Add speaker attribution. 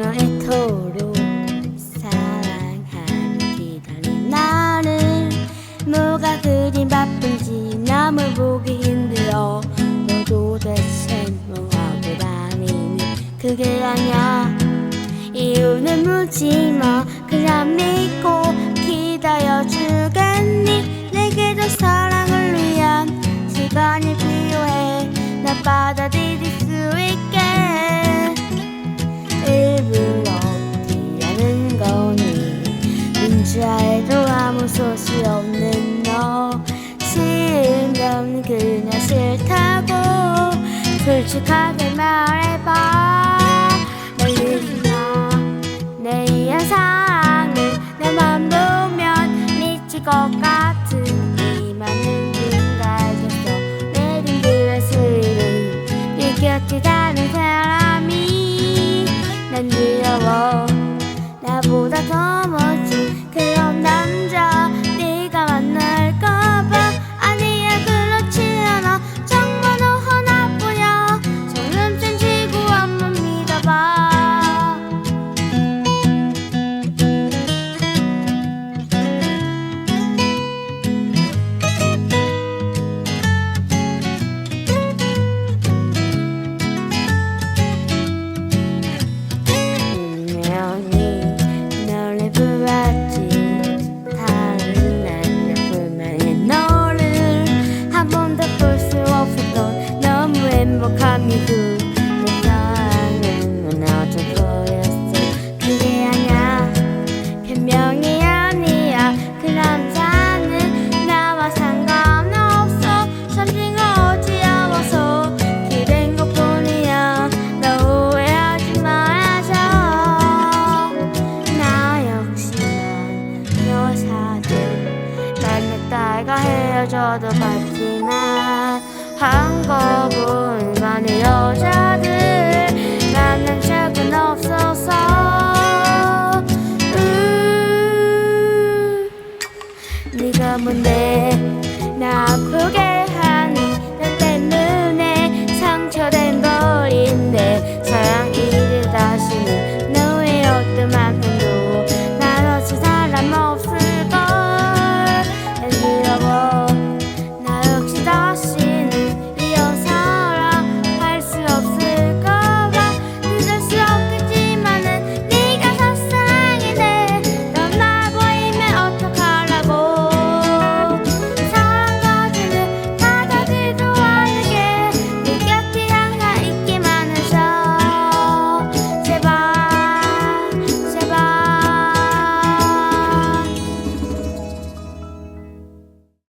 Speaker 1: 이토록 사랑하는 기다린 나를 뭐가 그리 바쁜지 남을 보기 힘들어. 너 도 대체 뭐하고 다니니? 그게 아냐 이유는 묻지마. 그냥 믿고 수 없는 너. 싫으면 그냥 싫다고 솔직하게 말해봐. 멀리지 마내 이상은 내만 보면 미칠 것 같은 이 많은 눈가에서 내 눈물의 스릴을 느꼈지 않은 사람이 난 두려워 알려줘도 받지만